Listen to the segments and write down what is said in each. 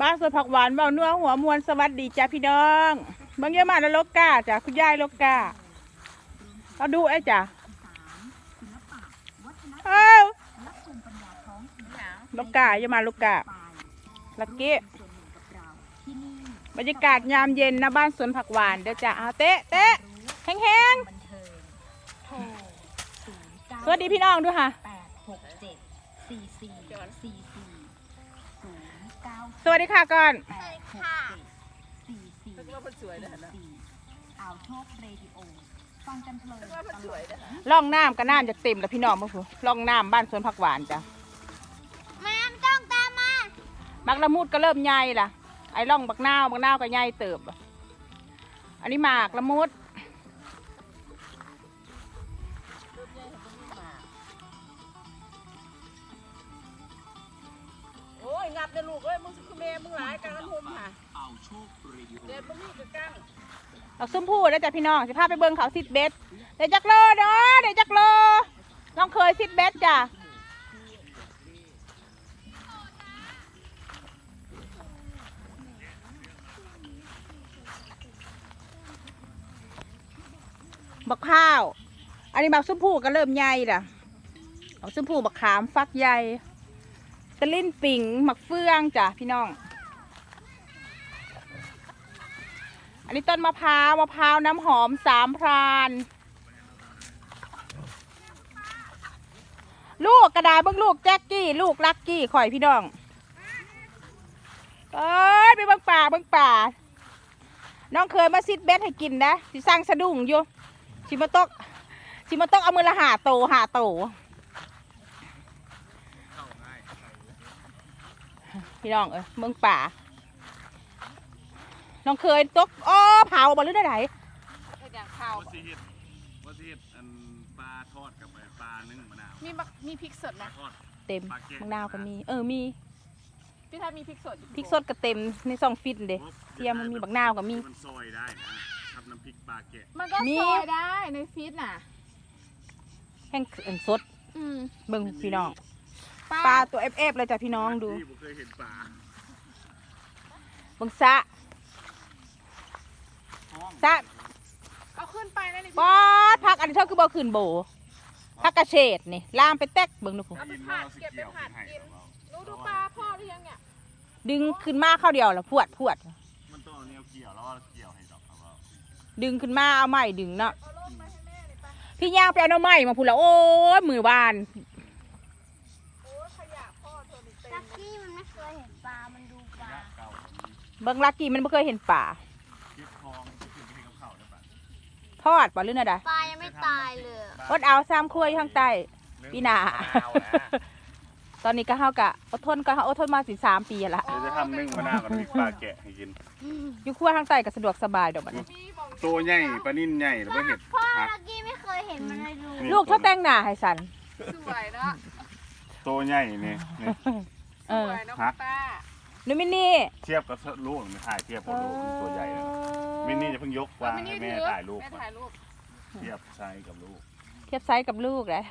บ้านสวนผักหวานเบาเนื้อหัวมวลสวัสดีจ้าพี่น้องบางเยอะมากแล้วลกกาจ้ะคุณยายลกกาเราดูไอ้จ้ะเอ้าลกกาอย่ามาลกกาลักกี้บรรยากาศยามเย็นนะบ้านสวนผักหวานเดี๋ยวจ้ะเอาเตะเตะแห้งๆสวัสดีพี่น้องด้วยค่ะ สวัสดีค่ะก่อน แปดหกเจ็ดสี่สี่สี่อ่าวโชคเรดิโอฟังกันเพลินตลอดล่องน้ำก็น้ำจะเต็มแล้วพี่น้องมาพูล่องน้ำบ้านสวนผักหวานจ้ะมันต้องตามมามักละมุดก็เริ่มใหญ่ล่ะ ไอ้ล่องบักนาวบักนาวก็ใหญ่เติบ อันนี้หมากละมุด เด็ดมึงนี่กับกังเอาซุ้มพูดแล้วจ้ะพี่น้องจะพาไปเบิ้งเขาซิดเบสเดี๋ยวจักโลเนาะเดี๋ยวจักโลน้องเคยซิดเบสจ้ะบักข้าว อันนี้บักซุ้มพูก็เริ่มใหญ่ล่ะเอาซุ้มพูบักขามฟักใหญ่ตะลิ้นปิ่งหมักเฟืองจ้ะพี่น้อง อันนี้ต้นมะพร้าวมะพร้าวน้ำหอมสามพรานลูกกระดาษเบิ้งลูกแจ็คกี้ลูกลักกี้ข่อยพี่น้องเอ้ยไปเบิ้งป่าเบิ้งป่า น้องเคยมาซิดเบสให้กินนะสิสร้างสะดุ้งอยู่ชิมาตกชิมาตกเอามือละหาโตหาโตพี่น้องเอ้ยเมืองป่า น้องเคยตกอ้อเผาบ่หรือได้ไหนเฮ็ดอย่างข้าวว่าสิเฮ็ดว่าสิเฮ็ดอันปลาทอดกับไอ้ปลานึ่งมะนาวมีบักมีพริกสดปลานะทอด เต็มมะนาวก็มี เออมีพี่ทัศน์มีพริกสดอยู่พริกสดก็เต็มในซองฟิตเด้ เทียมมันมีบักนาวก็มี มันซอยได้นะทำน้ำพริกปลาแกะมันก็มี ซอยได้ในฟีดน่ะ แห้งเอิ่นสดอืมเบิ่งพี่น้องปลาตัวเอฟๆเลยจ้ะพี่น้องดูที่ผมเคยเห็นปลาเบิ่งสะ สะเอาขึ้นไปแล้วนี่ปอดพักอันนี้เท่าคือบ่ขึ้นโบพักกระเฉดนี่ลามไปแตกเบิ่งดูผมเอาไปผัดเก็บไปผัดกินรู้ดูปลาพ่อหรือยังเนี่ยดึงขึ้นมาเข้าเดียวแล้วพวดพวด มันต้องเอาแนวเกี่ยวแล้วว่าเกี่ยวให้ดอกเอาว่าดึงขึ้นมาเอาไม้ดึงเนาะเอาลงมาให้แม่เลยปะพี่ย่างไปเอาหน่อไม้มาพูดแล้วโอ้ยมือบาน โอ้ยขยะพ่อเธอมีเต็ลัมกกี้มันไม่เคยเห็นปลา มันดูปลายะเก่าแบบนี้เบิ่งลักกี้มันไม่เคยเห็นป่า เก็บทองจะขึ้นไปให้กับเขาได้ปะ ทอดป่ะหรือน่ะใดปลายังไม่ตายเลยอดเอาซ้ำครัวอยู่ข้างใต้ ปีหน้ามะนาวนะตอนนี้ก็เฮากะอดทนก็เฮาอดทนมาสิสามปีละเดี๋ยวจะทำนึ่งมะนาวกับพริกปลาแกะให้กิน อยู่ครัวข้างใต้ก็สะดวกสบายดอกบัดนี้มีบอกตัวใหญ่ปลานิ่นใหญ่หรือว่าเห็ดพ่อหักลักกี้ไม่เคยเห็นมันเลยดูนี่ลูกเขาแต่งหน้าให้สันสวยเนาะตัวใหญ่นี่นี่เอสอวยเนาะฮะป้านูมินี่เทียบกับลูกไม่ถ่ายเทียบกับลูกมันตัวใหญ่เลย มินนี่จะเพิ่งยกวางให้แม่ถ่ายรูปแม่ก่อนถ่ายรูปเทียบไซส์กับลูก เทียบไซส์กับลูกเลย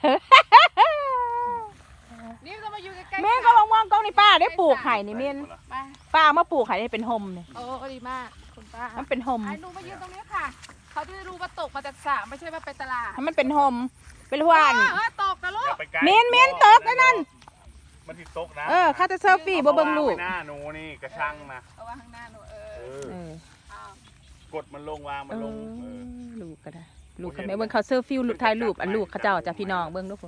นี่เรามาอยู่ใกล้ๆเมนก็มองมองๆกล้องนี่ป้าได้ปลูกไห่นี่เมนมาป้าเอามาปลูกไห่ได้เป็นโฮมเนี่ยโอ้ดีมากคุณป้ามันเป็นโฮมไอ้หนูมายืนตรงนี้ค่ะ เขาจะได้รู้ว่าตกมาจากสระไม่ใช่ว่าไปตลาดให้มันเป็นโฮมเป็นหวานเออตกนะลูอย่ากไปใกล้เมนเมนตกไอ้นั่นมันที่ตกนะเออข้าจะเซลฟี่บ่เบิ่งลูกอาไว้หน้าหนูนี่กระชังนะเอาไว้ข้างหน้าหนูเอเอออเออเอา กดมันลงวางเอมันลงเอออลูกก็ได้ ลูกเขาแม่เบิ่งเขาเซลฟี่ลูกถ่ายรูปอันลูกเขาเจ้าจ้ะพี่น้องเบิ่งลูก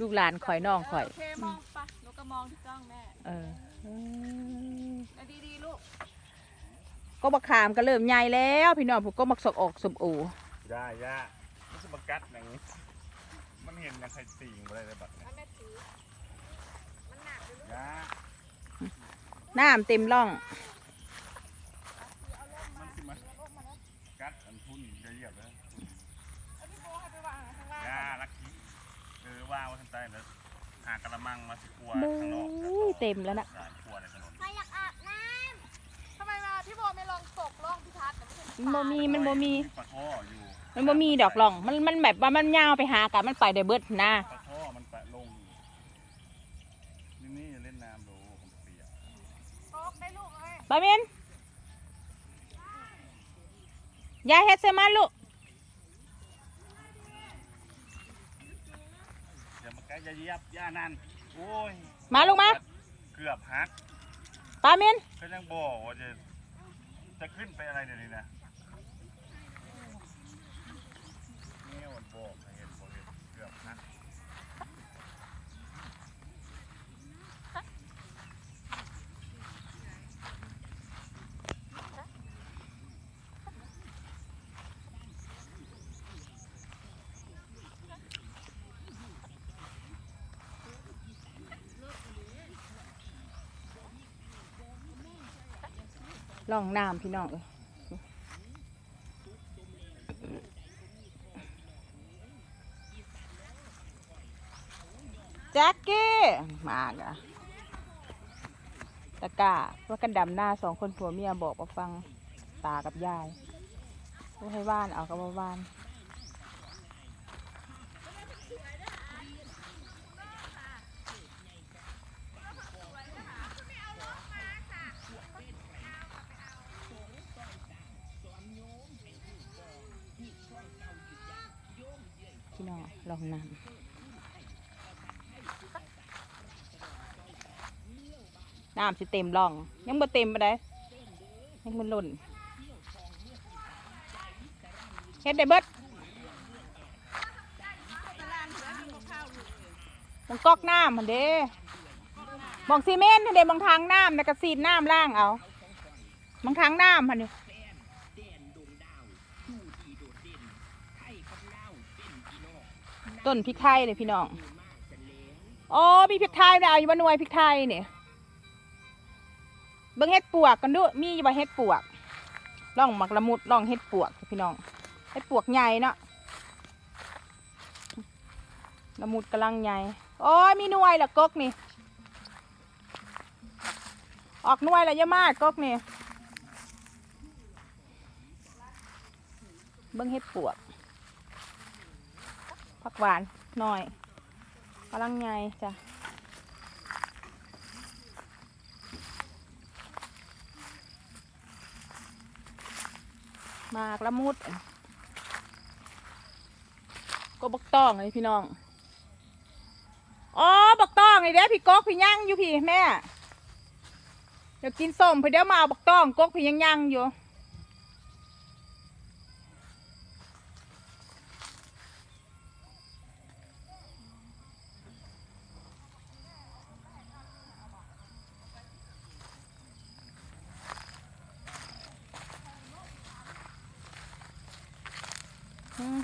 ลูกหลานข่อยน้องข่อย โอเคมองปะหนูก็มองที่กล้องแม่เออเอาดีๆลูก ก็บักขามก็เริ่มใหญ่แล้วพี่น้องผมก็มักสกออกสมโอย่าย่ามันจะมากัดอย่างนี้ มันเห็นอย่างใครตีงไปได้เลยบัดเนี่ยให้แม่ถือมันหนักเลยลูกย่าน้ำเต็มร่อง มันสิมากัดอันทุ่นจะเหยียบเลย เอาพี่โบให้ไปวางข้างล่าง ย่าลักกี้ เออว่างไว้ข้างใต้แล้วหากระมังมาสิกลัวเบ้ข้างนอกยเต็มแล้วนะสายกลัวในถนน ใครอยากอาบน้ทำไมมาพี่โบไม่ลองตกล่องพิทัศน์แต่ไม่ใช่มันบ่มีมันบ่มี ปลาท่ออยู่มันบ่มีดอกร่อง มันมันแบบว่ามันยาวไปหากันมันไปได้เบิดนะปลาท่อมันแปะลงอยู่นี่นี่จะเล่นน้ำดูผมเปียกตกได้ลูปาเมนยายเฮ็ดใส่มันลูกอย่ามาใก ล้อย่าเหยียบย่านั่นโอ้ยมาลูกมาเกือบหักปาเมนก็ยังบอกว่าจะจะขึ้นไปอะไรเดี๋ยวนี้นะเนี่ยมันบอกให้เห็นบอกเห็นเกือบหัก ล่องน้ำพี่น้องแจ็คกี้มากอะตะกร้าว่ากันดำหน้าสองคนผัวเมียบอกมาฟังตากับยายว่าให้ว่านเอากับว่าว่าน พี่น้อง ลองนำน้ำสิเต็มร่อง ยังบ่เต็มไปได้ยังมันหล่นเฮ็ดได้เบิดมองก๊อกน้ำมันเด้มองซีเมนต์เด้มองทางน้ำแล้วก็ซีน้ำล่างเอามองทางน้ำมันนี่ ต้นพริกไทยเลยพี่น้องอ๋อมีพริกไทยนะเอาอยู่บ้านหน่วยพริกไทยเนี่ยเบิ่งเฮ็ดปวกกันดูมีอยู่บ่เฮ็ดปวกล่องหมักละมุดล่องเฮ็ดปวกพี่น้องเฮ็ดปวกใหญ่เนาะละมุดกำลังใหญ่โอ้ยมีหน่วยละกกนี่ ออกหน่วยละเยอะมากกกนี่เบิ่งเฮ็ดปวก ผักหวานหน่อยกำลังไงจ้ะมากละมุดก็บักต้องเลยพี่น้อง อ๋อ บักต้องไอ้เด้พี่ก๊อกพี่ย่างอยู่พี่แม่ เดี๋ยวกินส้มพี่เดี๋ยวมาเอาบักต้องก๊อกพี่ยังย่างอยู่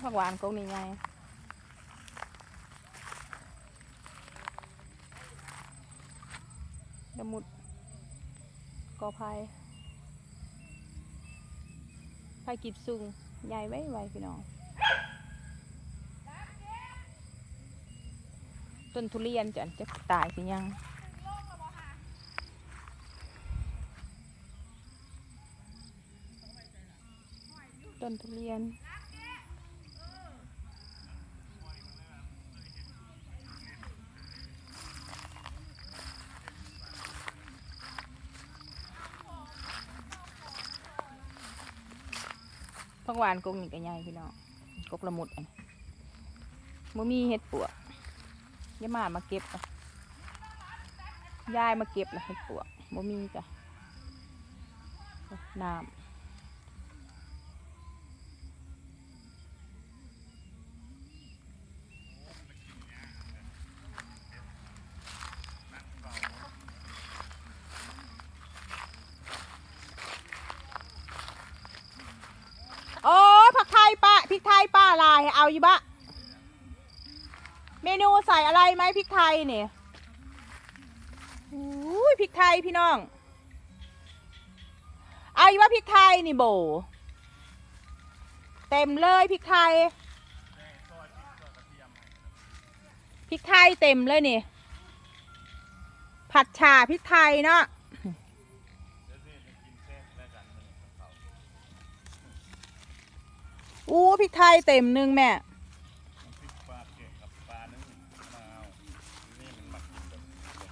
ผักหวานก็นี่ไงดมุดกอไผ่ไผ่กิบซุงใหญ่ไว้ไว้พี่น้องต้นทุเรียนจะจะตายสิยังต้นทุเรียน พักหวานกงนี่ก็ใหญ่พี่น้องกกละมุดอันมมีเห็ดปวกยายมามาเก็บอะยายมาเก็บละเห็ดปวกมมีจ้ะน้ำโอ้ยผักไทยป้าพริกไทยป้าลาย เอาอยู่บะ เมนูใส่อะไรไหมพริกไทยเนี่ยอุ้ยพริกไทยพี่น้อง เอาอยู่ว่าพริกไทยนี่โบ เต็มเลยพริกไทย พริกไทยเต็มเลยนี่ ผัดฉ่าพริกไทยเนาะ อู้พริกไทยเต็มหนึ่งแม่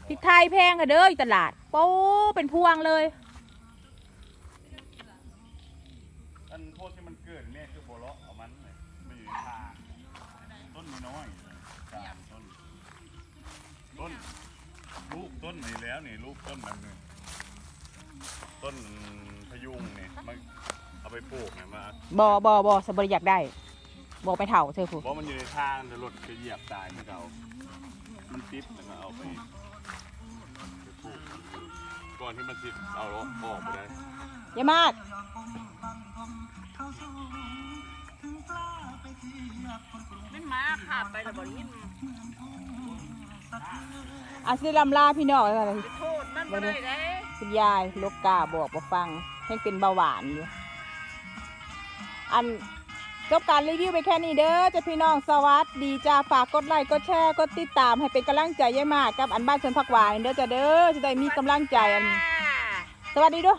พริกไทยแพงค่ะเด้อยู่ตลาด โป้เป็นพวงเลยอันโพดที่มันเกิดเนี่ยคือโบเลาะเอามันเลยไม่อยู่ทางต้นน้อยกลางต้นต้นลูกต้นนี่แล้วนี่ลูกต้นแบบนึงต้นพยุงนี่มัน เอาไปปลูกเนี่ยมาบอบอบอสบริอยากได้บอกไปเถ่าเธอผู้เพราะมันอยู่ในทางแต่รถจะเหยียบตายไม่เอามันติดแล้วก็เอาไปไปปลูกก่อนที่มันติดเอาออกไปได้อยามาดมันมาขาบไปแล้วบ่ได้ยินอาสิลำลาพี่น้องแล้วกันไปโทษมันบ่ได้เด้คุณยายลกกาบอกบ่ฟังให้เป็นเบาหวานอยู่ อันจบการรีวิวไปแค่นี้เด้อจ้าพี่น้องสวัสดีจ้าฝากกดไลค์กดแชร์กดติดตามให้เป็นกำลังใจยายมากกับอันบ้านชนผักหวานเด้อจ้าเด้อจะได้มีกำลังใจอันสวัสดีเด้วย